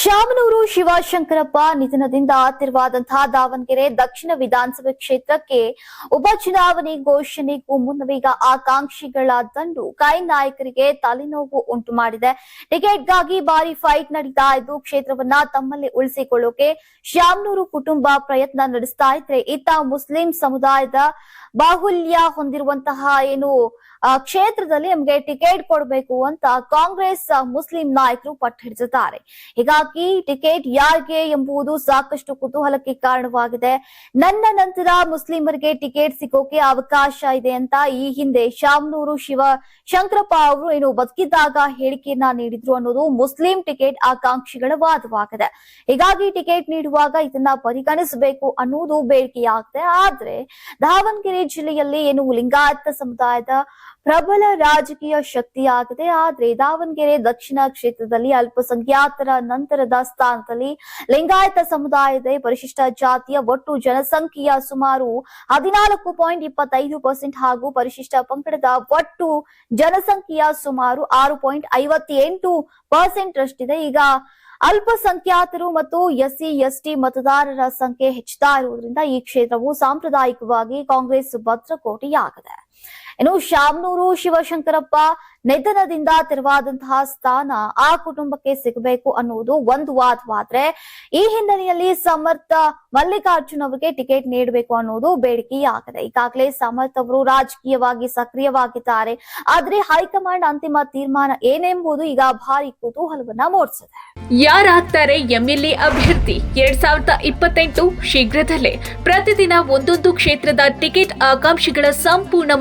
ಶಾಮನೂರು ಶಿವಶಂಕರಪ್ಪ ನಿಧನದಿಂದ ತೆರವಾದಂತಹ ದಾವಣಗೆರೆ ದಕ್ಷಿಣ ವಿಧಾನಸಭೆ ಕ್ಷೇತ್ರಕ್ಕೆ ಉಪಚುನಾವಣೆ ಘೋಷಣೆಗೂ ಮುನ್ನವೀಗ ಆಕಾಂಕ್ಷಿಗಳ ದಂಡು. ಕೈ ನಾಯಕರಿಗೆ ತಲೆನೋವು ಉಂಟು ಮಾಡಿದೆ. ಟಿಕೆಟ್ಗಾಗಿ ಭಾರಿ ಫೈಟ್ ನಡೀತಾ ಇದ್ದು ಕ್ಷೇತ್ರವನ್ನ ತಮ್ಮಲ್ಲಿ ಉಳಿಸಿಕೊಳ್ಳೋಕೆ ಶಾಮನೂರು ಕುಟುಂಬ ಪ್ರಯತ್ನ ನಡೆಸ್ತಾ ಇದ್ರೆ ಇತ್ತ ಮುಸ್ಲಿಂ ಸಮುದಾಯದ ಬಾಹುಲ್ಯ ಹೊಂದಿರುವಂತಹ ಏನು ಕ್ಷೇತ್ರದಲ್ಲಿ ನಮಗೆ ಟಿಕೆಟ್ ಕೊಡಬೇಕು ಅಂತ ಕಾಂಗ್ರೆಸ್ ಮುಸ್ಲಿಂ ನಾಯಕರು ಪಟ್ಟ ಹಿಡಿದಿದ್ದಾರೆ ಹೀಗಾಗಿ ಟಿಕೆಟ್ ಯಾರಿಗೆ ಎಂಬುದು ಸಾಕಷ್ಟು ಕುತೂಹಲಕ್ಕೆ ಕಾರಣವಾಗಿದೆ. ನನ್ನ ನಂತರ ಮುಸ್ಲಿಮರಿಗೆ ಟಿಕೆಟ್ ಸಿಗೋಕೆ ಅವಕಾಶ ಇದೆ ಅಂತ ಈ ಹಿಂದೆ ಶಾಮನೂರು ಶಿವ ಶಂಕರಪ್ಪ ಅವರು ಏನು ಬದುಕಿದ್ದಾಗ ಹೇಳಿಕೆಯನ್ನ ನೀಡಿದ್ರು ಅನ್ನೋದು ಮುಸ್ಲಿಂ ಟಿಕೆಟ್ ಆಕಾಂಕ್ಷಿಗಳ ವಾದವಾಗಿದೆ. ಹೀಗಾಗಿ ಟಿಕೆಟ್ ನೀಡುವಾಗ ಇದನ್ನ ಪರಿಗಣಿಸಬೇಕು ಅನ್ನುವುದು ಬೇಡಿಕೆಯಾಗಿದೆ. ಆದ್ರೆ ದಾವಣಗೆರೆ ಜಿಲ್ಲೆಯಲ್ಲಿ ಏನು ಲಿಂಗಾಯತ ಸಮುದಾಯದ ಪ್ರಬಲ ರಾಜಕೀಯ ಶಕ್ತಿಯಾಗಿದೆ ಆದ್ರೆ ದಾವಣಗೆರೆ ದಕ್ಷಿಣ ಕ್ಷೇತ್ರದಲ್ಲಿ ಅಲ್ಪಸಂಖ್ಯಾತರ ನಂತರದ ಸ್ಥಾನದಲ್ಲಿ ಲಿಂಗಾಯತ ಸಮುದಾಯದ ಪರಿಶಿಷ್ಟ ಜಾತಿಯ ಒಟ್ಟು ಜನಸಂಖ್ಯೆಯ ಸುಮಾರು ಹದಿನಾಲ್ಕು ಪಾಯಿಂಟ್ ಇಪ್ಪತ್ತೈದು ಪರ್ಸೆಂಟ್ ಹಾಗೂ ಪರಿಶಿಷ್ಟ ಪಂಗಡದ ಒಟ್ಟು ಜನಸಂಖ್ಯೆಯ ಸುಮಾರು ಆರು ಪಾಯಿಂಟ್ ಐವತ್ತೆಂಟು ಪರ್ಸೆಂಟ್ ರಷ್ಟಿದೆ. ಈಗ ಅಲ್ಪಸಂಖ್ಯಾತರು ಮತ್ತು ಎಸ್ಸಿ ಎಸ್ಟಿ ಮತದಾರರ ಸಂಖ್ಯೆ ಹೆಚ್ಚುತ್ತಾ ಇರುವುದರಿಂದ ಈ ಕ್ಷೇತ್ರವು ಸಾಂಪ್ರದಾಯಿಕವಾಗಿ ಕಾಂಗ್ರೆಸ್ ಭದ್ರಕೋಟೆಯಾಗಿದೆ. ಇನ್ನು ಶಾಮನೂರು ಶಿವಶಂಕರಪ್ಪ ನಿಧನದಿಂದ ತೆರವಾದಂತಹ ಸ್ಥಾನ ಆ ಕುಟುಂಬಕ್ಕೆ ಸಿಗಬೇಕು ಅನ್ನುವುದು ಒಂದು ವಾದವಾದ್ರೆ ಈ ಹಿನ್ನೆಲೆಯಲ್ಲಿ ಸಮರ್ಥ ಮಲ್ಲಿಕಾರ್ಜುನ್ ಅವರಿಗೆ ಟಿಕೆಟ್ ನೀಡಬೇಕು ಅನ್ನುವುದು ಬೇಡಿಕೆಯಾಗಿದೆ. ಈಗಾಗಲೇ ಸಮರ್ಥ ಅವರು ರಾಜಕೀಯವಾಗಿ ಸಕ್ರಿಯವಾಗಿದ್ದಾರೆ. ಆದ್ರೆ ಹೈಕಮಾಂಡ್ ಅಂತಿಮ ತೀರ್ಮಾನ ಏನೆಂಬುದು ಈಗ ಭಾರಿ ಕುತೂಹಲವನ್ನ ಮೂಡಿಸಿದೆ. ಯಾರಾಗ್ತಾರೆ ಎಂಎಲ್ಎ ಅಭ್ಯರ್ಥಿ? ಎರಡ್ ಸಾವಿರದ ಇಪ್ಪತ್ತೆಂಟು ಶೀಘ್ರದಲ್ಲೇ ಪ್ರತಿದಿನ ಒಂದೊಂದು ಕ್ಷೇತ್ರದ ಟಿಕೆಟ್ ಆಕಾಂಕ್ಷಿಗಳ ಸಂಪೂರ್ಣ